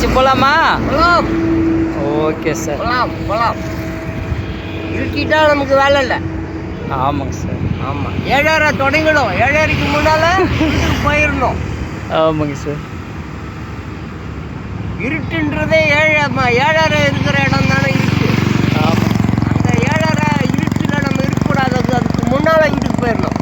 போலாமா? போலாம். Okay sir. போலாம் போலாம். இருட்டிட்டா நமக்கு வேலை இல்லை. ஆமாங்க சார். ஆமாம் ஏழரை தொடங்கிடும். ஏழரைக்கு முன்னால் போயிடணும். ஆமாங்க சார். இருட்டுன்றதே ஏழை ஏழரை இருக்கிற இடம் தானே இருட்டு ஆமாம் அந்த ஏழரை இருட்டில் நம்ம இருக்கக்கூடாது. அது அதுக்கு முன்னால் வீட்டுக்கு போயிடணும்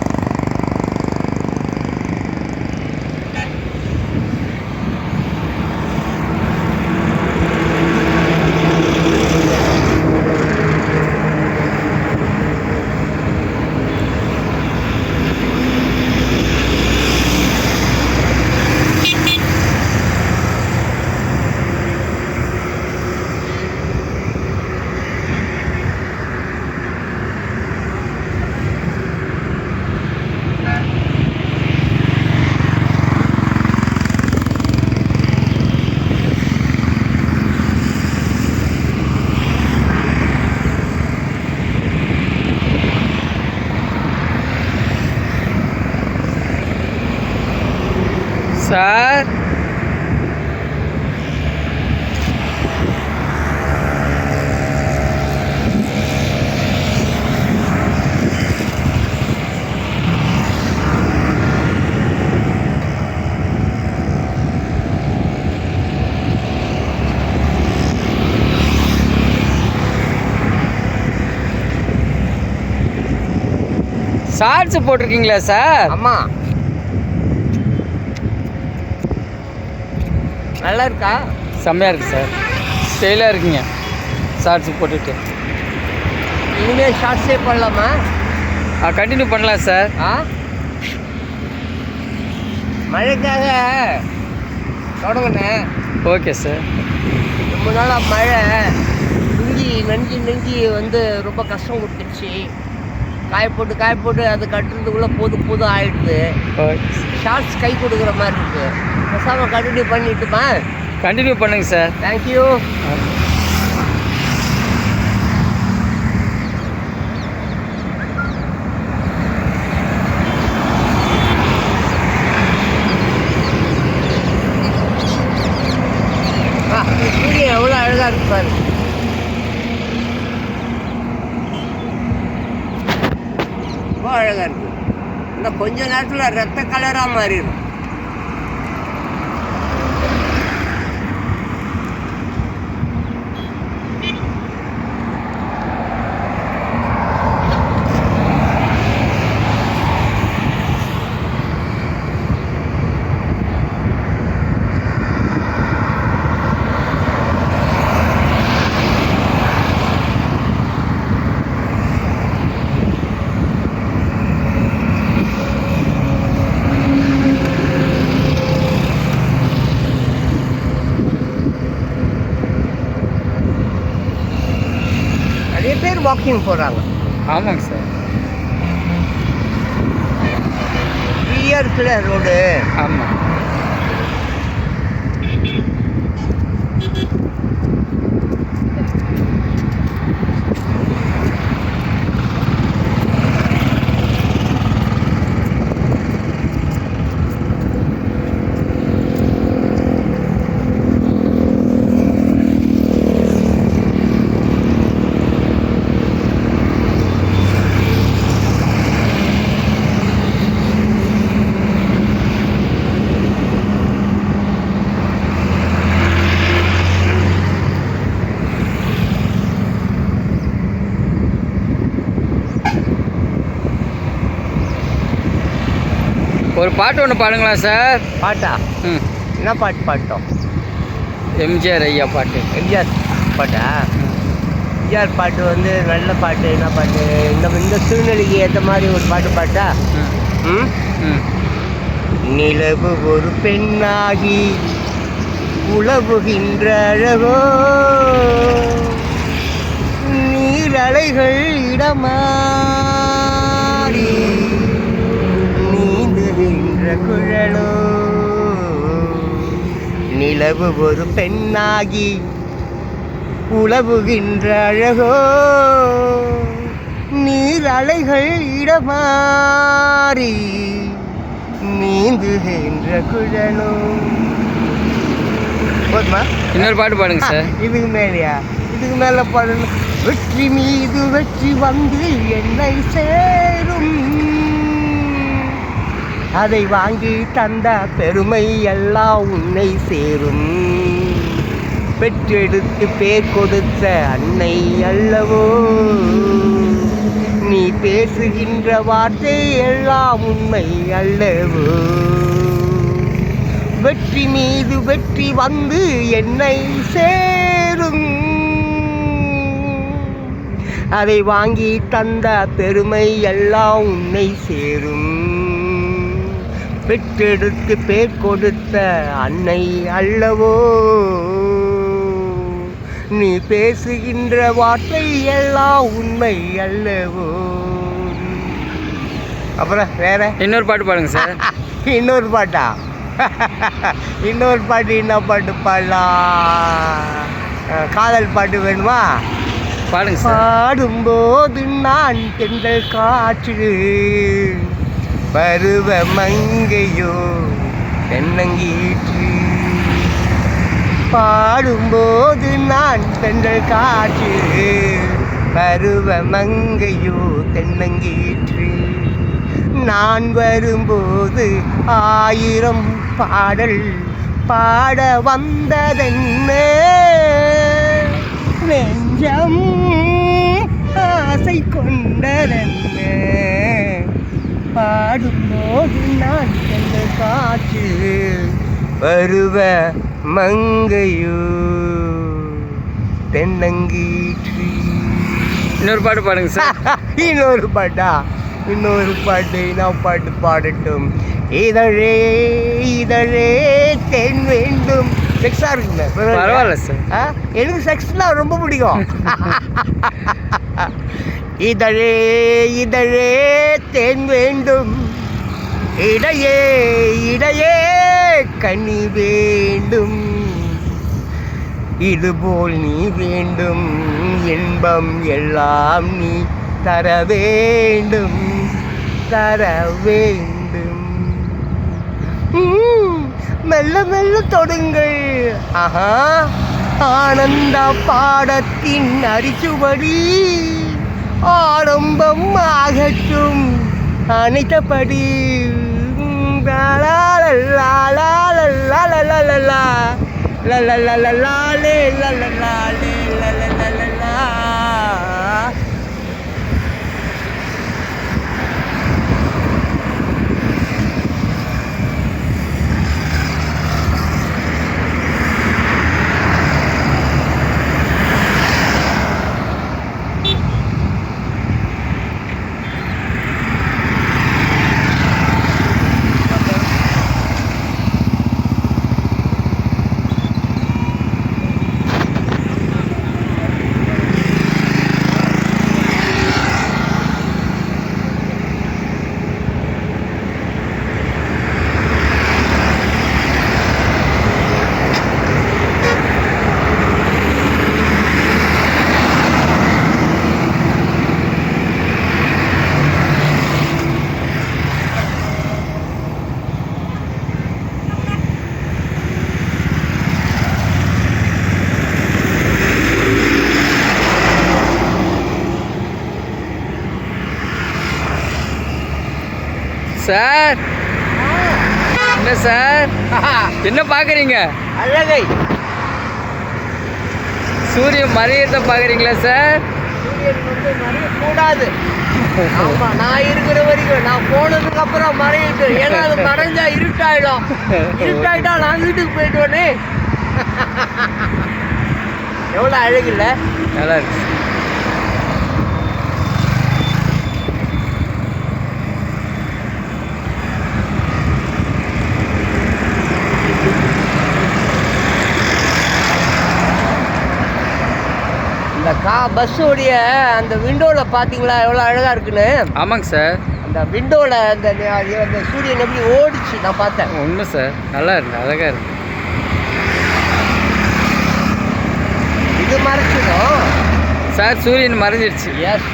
சார் ஷார்ட்ஸ் போட்டிருக்கீங்களா சார் ஆமாம் நல்லா இருக்கா? செம்மையாக இருக்கு சார் ஸ்டைலாக இருக்குங்க ஷார்ட்ஸ் போட்டுட்டு. இனிமேல் ஷார்ட்ஸே பண்ணலாமா ஆ கண்டினியூ பண்ணலாம் சார் ஆ? மழைக்காக தொடங்கினேன் ஓகே சார் ரொம்ப நாளாக மழை. நெஞ்சி நெஞ்சு நெஞ்சு வந்து ரொம்ப கஷ்டம் கொடுத்துருச்சு. காய போட்டு காய போட்டு அது கட்டுறதுக்குள்ளே போதும் போதும் ஆயிடுது. ஷார்ட்ஸ் கை கொடுக்குற மாதிரி இருக்கு. பேசாமல் கண்டினியூ பண்ணிட்டுமா? கண்டினியூ பண்ணுங்க சார் தேங்க்யூ சூரியன் எவ்வளோ அழகாக இருக்கு பாரு. ரொம்ப அழகாக இருக்குது இன்னும் கொஞ்ச நேரத்தில் ரத்த கலராக மாறிடும் நிறைய பேர் வாக்கிங் போகிறாங்க ஆமாங்க சார். ஃப்ரீயாக இருக்குல்ல ரோடு ஆமாம் ஒரு பாட்டு ஒன்று பாடுங்களா சார். பாட்டா? ம். என்ன பாட்டு பாட்டோம்? எம்ஜிஆர் ஐயா பாட்டு. எம்ஜிஆர் பாட்டா? எம்ஜிஆர் பாட்டு வந்து நல்ல பாட்டு என்ன பாட்டு? இந்த இந்த சூழ்நிலைக்கு ஏற்ற மாதிரி ஒரு பாட்டு பாட்டா? ம். நிலவு ஒரு பெண்ணாகி உழவுகின்ற அழகோ. நீரலைகள் இடமாறி நீந்துகின்ற குழலோ. நிலவு ஒரு பெண்ணாகி உழவுகின்ற அழகோ. நீர் அலைகள் இடமாறி நீந்துகின்ற குழலோ. போதுமா? இன்னொரு பாட்டு பாடுங்க சார். இதுக்கு மேலேயா? இதுக்கு மேலே பாடணும். வெற்றி மீது வெற்றி வந்து என்னை சேரும். அதை வாங்கி தந்த பெருமை எல்லாம் உன்னை சேரும். பெற்றெடுத்து பேர் கொடுத்த அன்னை அல்லவோ? நீ பேசுகின்ற வார்த்தை எல்லாம் உண்மை அல்லவோ? வெற்றி மீது வெற்றி வந்து என்னை சேரும். அதை வாங்கி தந்த பெருமை எல்லாம் உன்னை சேரும். பெற்றெடுத்து பேர் கொடுத்த அன்னை அல்லவோ? நீ பேசுகின்ற வார்த்தை எல்லாம் உண்மை அல்லவோ? அப்புறம் வேற? இன்னொரு பாட்டு பாடுங்க சார். இன்னொரு பாட்டா? இன்னொரு பாட்டு என்ன பாட்டு பாடலாம்? காதல் பாட்டு வேணுமா? பாடுங்க பாடும்போது நான் தென்றல் காற்று. பருவ மங்கையோ தென்னங்கீற்று. பாடும்போது நான் தென்றல் காற்று. பருவ மங்கையோ தென்னங்கீற்று. நான் வரும்போது ஆயிரம் பாடல் பாட வந்ததென்ன. நெஞ்சம் ஆசை கொண்டதென்ன. பாடும்போது நான் சென்ற காற்று வருவ மங்கையோ. தென்னங்கீற்று இன்னொரு பாட்டு பாடுங்க சார் இன்னொரு பாட்டா? இன்னொரு பாட்டு நான் பாட்டு பாடட்டும். இதழே இதழே தென் வேண்டும். செக்ஸாக இருக்குங்க. பரவாயில்ல சார்? எனக்கு செக்ஸ்லாம் ரொம்ப பிடிக்கும். இதழே இதழே தேன் வேண்டும். இடையே இடையே கனி வேண்டும். இதுபோல் நீ வேண்டும். இன்பம் எல்லாம் நீ தர வேண்டும். தர வேண்டும். மெல்ல மெல்ல தொடுங்கள். ஆஹா ஆனந்த பாடத்தின் அரிசுவடி ஆரம்பம் ஆகட்டும் அனைத்தபடி ம், லா லா லா லா லா லா லா லா லா லா. லா லா லா லா என்ன சார்? என்ன பார்க்குறீங்க? அழகை. சூரியன் மறையத்தை பார்க்குறீங்களா சார்? மறையக்கூடாது. ஆமா நான் இருக்கிற வரைக்கும் நான் போனதுக்கு அப்புறம் மறையட்டும். ஏன்னா அது மறைஞ்சா இருட்டாயிடும். இருட்டாயிட்டா நான் வீட்டுக்கு போயிட்டோனே. எவ்வளோ அழகு இல்ல? நல்லா இருக்கு. கா பஸ்ஸோடைய அந்த விண்டோவில் பார்த்தீங்களா எவ்வளோ அழகா இருக்குன்னு? ஆமாங்க சார். அந்த விண்டோவில் அந்த அந்த சூரியன் எப்படி ஓடிச்சு நான் பார்த்தேன். உண்மை சார். நல்லா இருக்கு அழகாக இருக்கு. இது மறைச்சிடும் சார் சூரியன் மறைஞ்சிருச்சு. எஸ்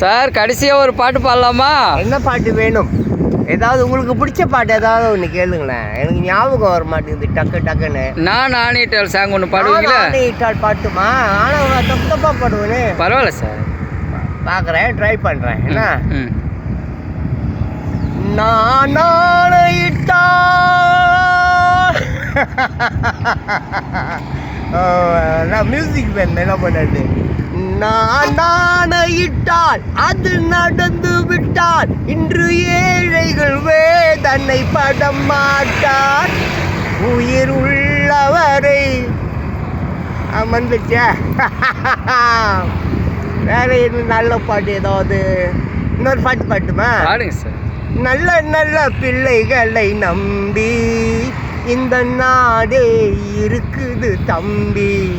சார் கடைசியாக ஒரு பாட்டு பாடலாமா? என்ன பாட்டு வேணும்? ஏதாவது உங்களுக்கு பிடிச்ச பாட்டு ஏதாவது ஒன்று கேளுங்களேன். எனக்கு ஞாபகம் வர மாட்டேங்குது டக்கு டக்குன்னு. நான் நானிட்டல் சாங் ஒன்று பாடுவீங்களா? நானே இட்டால் பாட்டுமா? ஆனால் தப்பு தப்பாக பாடுவேனே. பரவாயில்ல சார். பார்க்குறேன் ட்ரை பண்ணுறேன் என்ன? நான் நாளையிட்டால் நான் மியூசிக் பேண்ட் என்ன பண்ணது? நான் நாணையிட்டால் அது நடந்து விட்டால் இன்று ஏழைகள் வேதனை படம் மாட்டார். உயிர் உள்ளவரை. வந்துச்சே வேற என்ன நல்ல பாட்டு ஏதாவது? இன்னொரு பாட்டு பாட்டுமா? நல்ல நல்ல பிள்ளைகளை நம்பி இந்த நாடே இருக்குது தம்பி.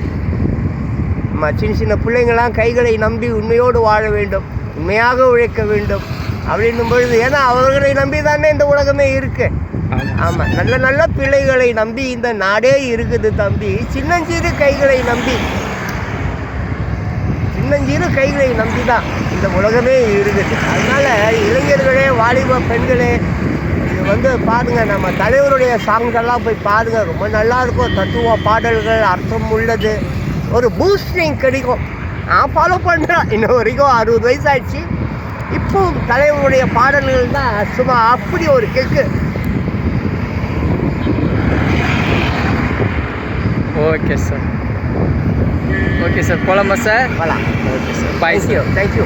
நம்ம சின்ன சின்ன பிள்ளைங்களாம் கைகளை நம்பி உண்மையோடு வாழ வேண்டும் உண்மையாக உழைக்க வேண்டும் அப்படின்னும் பொழுது ஏன்னா அவர்களை நம்பி தானே இந்த உலகமே இருக்கு. ஆமாம் நல்ல நல்ல பிள்ளைகளை நம்பி இந்த நாடே இருக்குது தம்பி. சின்னஞ்சிறு கைகளை நம்பி சின்னஞ்சிறு கைகளை நம்பி தான் இந்த உலகமே இருக்குது. அதனால் இளைஞர்களே வாலிப பெண்களே இது வந்து பாருங்க நம்ம தலைவருடைய சாங்ஸெல்லாம் போய் பாருங்கள் ரொம்ப நல்லா இருக்கும். தத்துவ பாடல்கள் அர்த்தம் உள்ளது. ஒரு பூஸ்டிங் கிடைக்கும் நான் ஃபாலோ பண்ணுறேன் இன்ன வரைக்கும் அறுபது வயசு ஆயிடுச்சு இப்போ தலைவருடைய பாடல்கள் தான் சும்மா அப்படி ஒரு கெக்கு ஓகே சார் ஓகே சார் போலாமா சார் வரலாம் okay sir bye sir thank you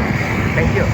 thank you